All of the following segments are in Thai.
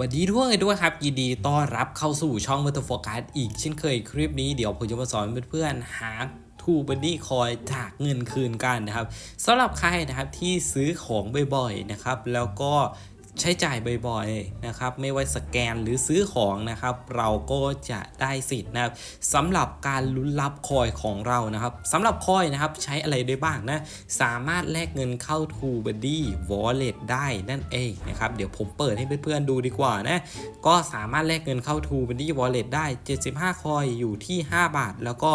สวัสดีทุกคนด้วยครับยินดีต้อนรับเข้าสู่ช่องมัตโฟกัสอีกเช่นเคยคลิปนี้เดี๋ยวผมจะมาสอนเพื่อนๆหาทูบันดี้คอยจากเงินคืนกันนะครับสำหรับใครนะครับที่ซื้อของบ่อยๆนะครับ แล้วก็ ใช้จ่ายบ่อยๆนะครับไม่ว่าสแกนหรือซื้อของนะครับ เราก็จะได้สิทธิ์นะครับสำหรับการลุ้นรับคอยของเรานะครับสำหรับคอยนะครับใช้อะไรได้บ้างนะสามารถแลกเงินเข้า t ูบันดี้วอลเล็ตได้นั่นเองนะครับเดี๋ยวผมเปิดให้เพื่อนๆดูดีกว่านะก็สามารถแลกเงินเข้า t ูบันดี้วอลเล็ตได้ 75 คอยอยู่ที่ 5 บาท แล้วก็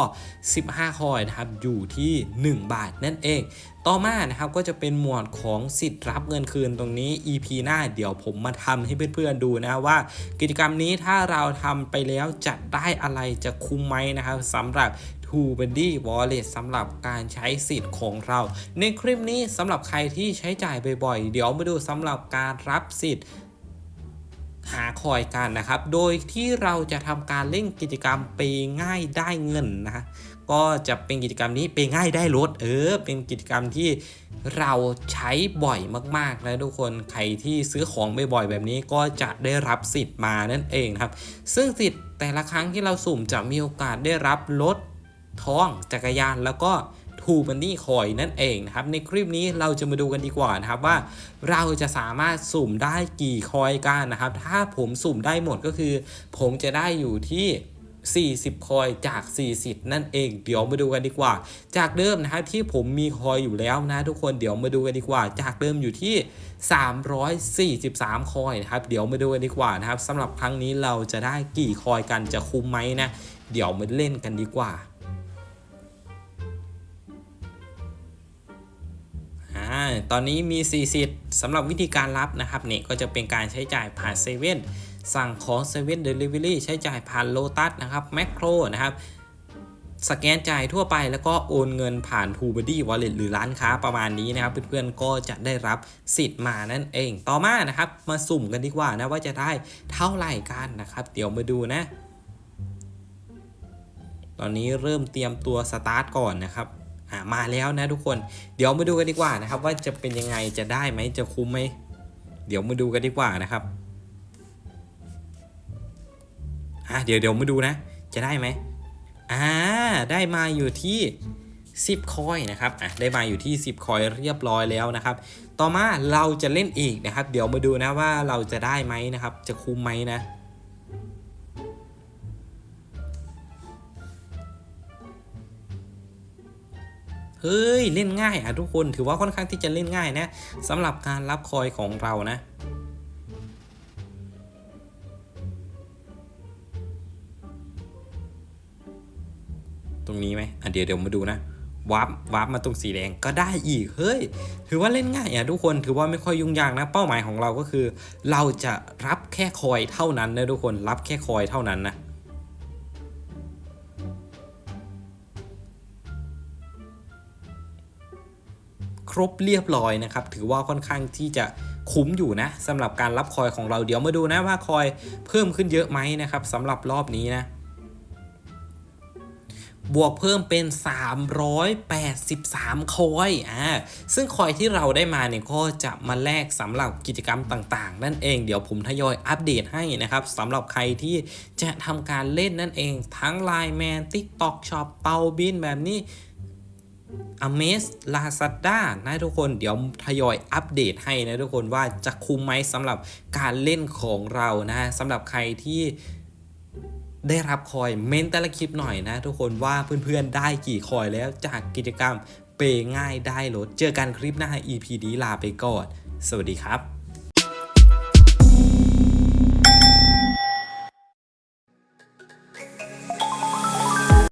15 คอยนะครับอยู่ที่ 1 บาทนั่นเอง ต่อมานะครับก็จะเป็นหมวดของสิทธิ์รับเงินคืนตรงนี้ EP หน้าเดี๋ยวผมมาทำให้เพื่อนๆดูนะว่า กิจกรรมนี้ถ้าเราทำไปแล้วจะได้อะไรจะคุ้มไหมนะครับสำหรับ t o b a n d y Wallet สำหรับการใช้สิทธิ์ของเรา ในคลิปนี้สำหรับใครที่ใช้จ่ายบ่อยๆ เดี๋ยวมาดูสำหรับการรับสิทธิ์หาคอยกันนะครับ โดยที่เราจะทำการเล่นกิจกรรมปย์ง่ายได้เงินนะ ก็จะเป็นกิจกรรมนี้เปย์ง่ายได้ลดเออ เป็นกิจกรรมที่เราใช้บ่อยมากๆนะทุกคนใครที่ซื้อของบ่อยๆแบบนี้ก็จะได้รับสิทธิ์มานั่นเองครับ ซึ่งสิทธิ์แต่ละครั้งที่เราสุ่มจะมีโอกาสได้รับรถทองจักรยานแล้วก็ทูบันนี่คอยนั่นเองนะครับ ในคลิปนี้เราจะมาดูกันดีกว่านะครับว่า เราจะสามารถสุ่มได้กี่คอยกันนะครับ ถ้าผมสุ่มได้หมดก็คือ ผมจะได้อยู่ที่ 40 คอยจาก 40 นั่นเอง เดี๋ยวมาดูกันดีกว่า จากเดิมนะครับที่ผมมีคอยอยู่แล้วนะทุกคนเดี๋ยวมาดูกันดีกว่า จากเดิมอยู่ที่ 343 คอยนะครับเดี๋ยวมาดูกันดีกว่านะครับสำหรับครั้งนี้เราจะได้กี่คอยกันจะคุ้มไหมนะเดี๋ยวมาเล่นกันดีกว่าตอนนี้มี4สิทธิ์สำหรับวิธีการรับนะครับเนี่ยก็จะเป็นการใช้จ่ายผ่านเซเว่น สั่งของเซเว่นเดลิเวอรี่ใช้จ่ายผ่านโลตัสนะครับแมคโครนะครับสแกนจ่ายทั่วไปแล้วก็โอนเงินผ่าน t ูบ o ดี้วอลเล็ตหรือร้านค้าประมาณนี้นะครับ เพื่อนๆก็จะได้รับสิทธิ์มานั่นเอง ต่อมานะครับ มาสุ่มกันดีกว่านะว่าจะได้เท่าไหร่กันนะครับ เดี๋ยวมาดูนะ ตอนนี้เริ่มเตรียมตัวสตาร์ทก่อนนะครับมาแล้วนะทุกคนเดี๋ยวมาดูกันดีกว่านะครับ ว่าจะเป็นยังไงจะได้ไหมจะคุ้มไหมเดี๋ยวมาดูกันดีกว่านะครับ อ่าเดี๋ยวเดี๋ยวมาดูนะ จะได้ไหมอ่าได้มาอยู่ที่ 10 คอยนะครับอะได้มาอยู่ที่ 10 คอยเรียบร้อยแล้วนะครับ ต่อมาเราจะเล่นอีกนะครับ เดี๋ยวมาดูนะว่าเราจะได้ไหมนะครับ จะคุ้มไหมนะเฮ้ย เล่นง่ายอะทุกคนถือว่าค่อนข้างที่จะเล่นง่ายนะสำหรับการรับคอยของเรานะ ตรงนี้ไหมอะเดี๋ยวเดี๋ยวมาดูนะวาร์ปวาร์ปมาตรงสีแดงก็ได้อีก เฮ้ย ถือว่าเล่นง่ายอะทุกคน ถือว่าไม่ค่อยยุ่งยากนะ เป้าหมายของเราก็คือ เราจะรับแค่คอยเท่านั้นนะทุกคน รับแค่คอยเท่านั้นนะ ครบเรียบร้อยนะครับ ถือว่าค่อนข้างที่จะคุ้มอยู่นะสำหรับการรับคอยของเรา เดี๋ยวมาดูนะว่าคอยเพิ่มขึ้นเยอะไหมนะครับสำหรับรอบนี้นะ บวกเพิ่มเป็น 383 คอยอ่าซึ่งคอยที่เราได้มาเนี่ยก็จะมาแลกสำหรับกิจกรรมต่างๆ นั่นเองเดี๋ยวผมทยอยอัปเดตให้นะครับสำหรับใครที่จะทำการเล่นนั่นเองทั้ง Line Man TikTok Shop เปาบินแบบนี้อเมซลาซาด้านะทุกคนเดี๋ยวทยอยอัปเดตให้นะทุกคนว่าจะคุ้มไหมสำหรับการเล่นของเรานะสำหรับใครที่ ได้รับคอยเม้นแต่ละคลิปหน่อยนะ ทุกคนว่าเพื่อนๆได้กี่คอยแล้วจากกิจกรรมเปย์ง่ายได้ลดเจอกันคลิปหน้า EP นี้ลาไปก่อน สวัสดีครับ